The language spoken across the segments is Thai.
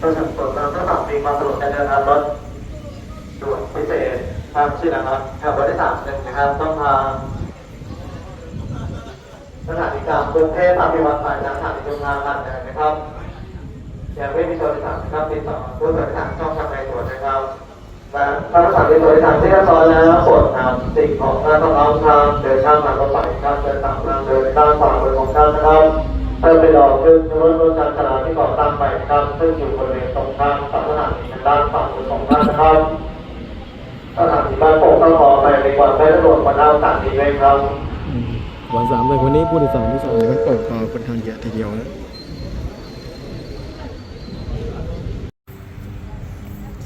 ประชาชนเราต้องปรับมีความสะดวกในการเดินทางรถด่วนพิเศษทางชื่อนะครับแถวบริษัทหนึ่งนะครับต้องทางสถานีกลางกรุงเทพอภิวัตรฝ่ายทางสถานีกรุงการเดินนะครับยังไม่มีตัวโดยสารนะครับติดต่อผู้โดยสารช่องทางในตัวนะครับและถ้าสถานีโดยสารที่เรียบร้อยแล้วโปรดนำสิ่งของท่านต้องเอาทางเดินทางทางรถไฟครับเดินตามทางเดินด้านขวามือของท่านนะครับ เพื่อไปรอขึ้นรถรถการจราที่ก่อตั้งใหม่ครับซึ่งอยู่บริเวณตรงข้ามกับสถานีทางด้านฝั่งมือของท่านนะครับสถานีบ้านโป่งต้องขอไปในความได้สะดวกกว่าด้านสถานีด้วยครับอืมวันสามเลยวันนี้ผู้โดยสารที่สองมันเปิดมาค่อนข้างเยอะทีเดียวนะ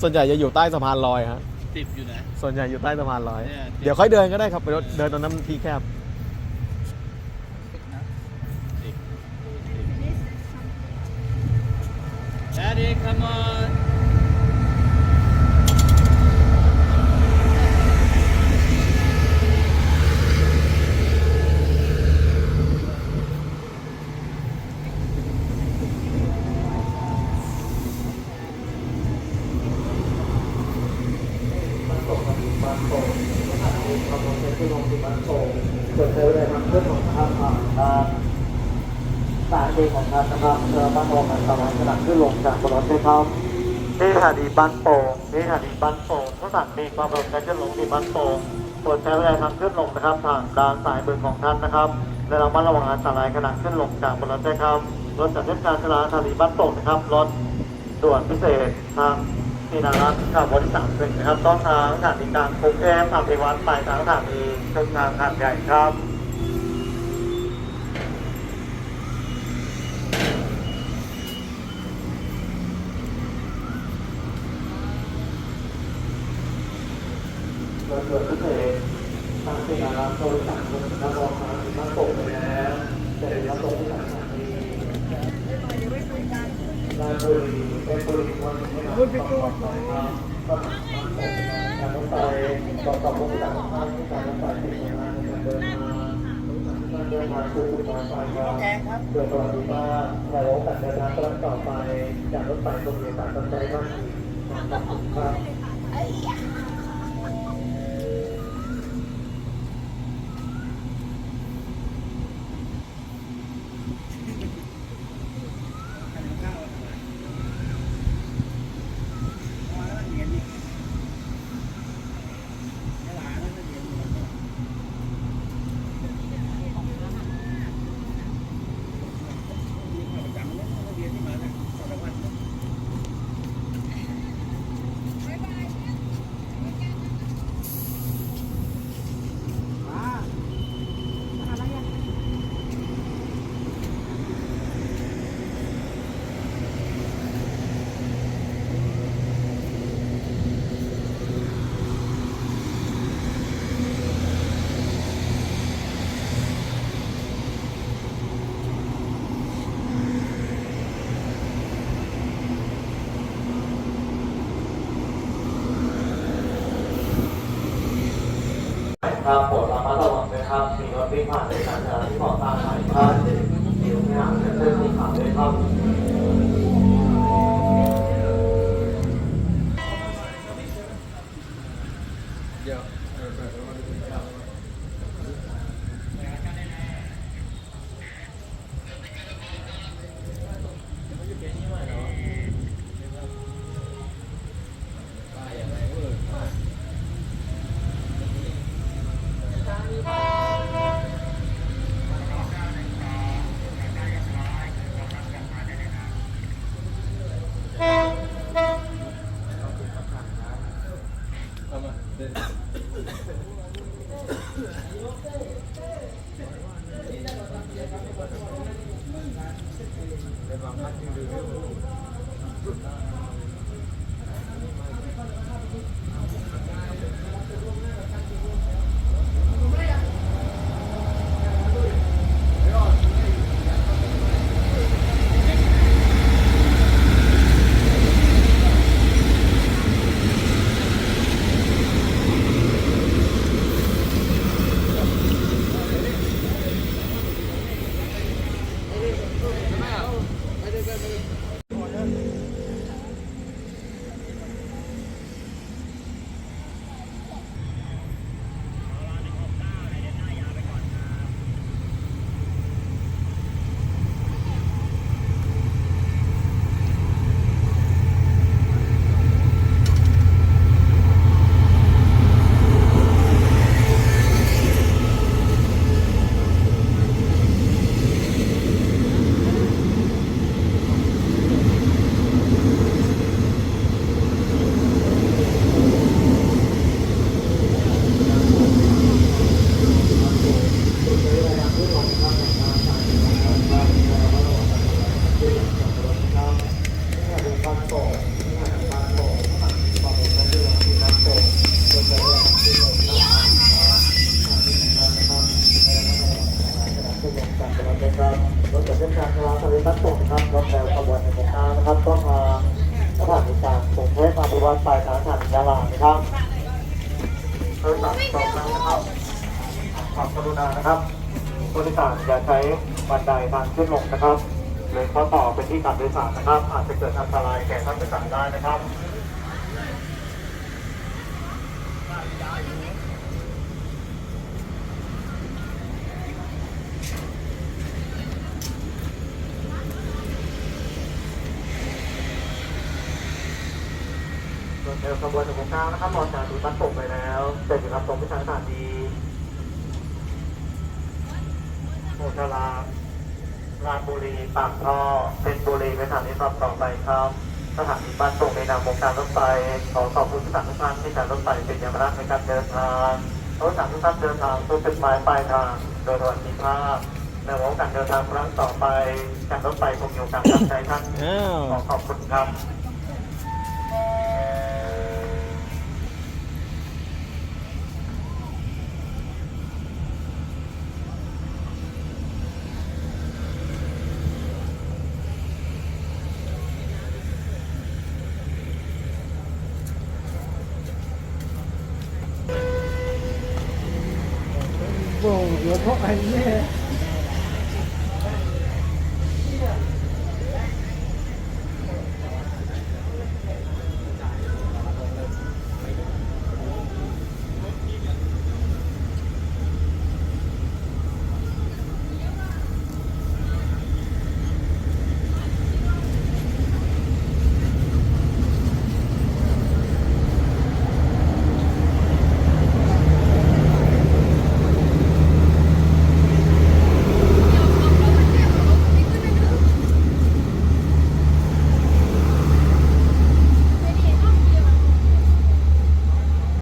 ส่วนใหญ่จะอยู่ใต้สะพานลอยฮะติดอยู่นะส่วนใหญ่อยู่ใต้สะพานลอยเนี่ยเดี๋ยวค่อยเดินก็ได้ครับไปเดินตรงนั้นที่แคบ Daddy come on บ้า สายเองของท่านนะครับเรือบ้านโป่งมันสามารถขนาดขึ้นลงจากบนรถได้ครับที่สถานีบ้านโป่งที่สถานีบ้านโป่งทุกสถานีความเร็วการขึ้นลงที่บ้านโป่งโปรดใช้เวลาทางขึ้นลงนะครับทางด้านสายมือของท่านนะครับและเรามาระวังอันตรายขณะขึ้นลงจากบนรถได้ครับรถจากเทศกาลจราสถานีบ้านโป่งนะครับรถด่วนพิเศษทางที่นารัตขับบริษัทหนึ่งนะครับต้องทางสถานีกลางกรุงเทพอภิวัตรไปทางสถานีเส้นทางหาดใหญ่ครับ รถด่วนพิเศษทางที่นารัตบริษัทหนึ่งนะครับรองทางที่บ้านโป่งไปแล้วจะได้รับลงที่สถานีราชบุรีเป็นบริวารที่เราต้องต่อไปครับก็การรถไฟต่อต่อรถจากทางที่การรถไฟที่ทำงานในการเดินมาการเดินทางคือจุดหมายปลายทางโดยสวัสดีว่าเราการเดินทางครั้งต่อไปจากรถไฟตรงนี้การตัดใจบ้างขอบคุณครับครับาที่วัดปลายสางสถานียาลานะครับโดยสารตรงนั้นนะครับความกรุณานะครับบริษัทอย่าใช้บันไดทางขึ้นลงนะครับหรือข้อต่อเป็นที่การโดยสารนะครับ อาจจะเกิดอันตรายแก่ท่านผู้โดยสารได้นะครับ รถเร็วขบวนหนึ่งหกเก้านะครับรอจากดูบัสส่งไปแล้วเสร็จอยู่ครับตรงพิธาสถานีโมชลาลาดบุรี ปากท่อเป็นบุรีไปสถานีต่อต่อไปครับ สถานีบัสส่งในนามวงการรถไฟขอขอบคุณทุกท่านทุกท่านที่การรถไฟเป็นอย่างรักในการเดินทางรถสารทุกท่านเดินทางสู่จุดหมายปลายทางโดยสวัสดิภาพในวงการเดินทางครั้งต่อไปการรถไฟคงอยู่กับท่านใจท่านอ้าวขอขอบคุณครับ vô giữa có anh nhé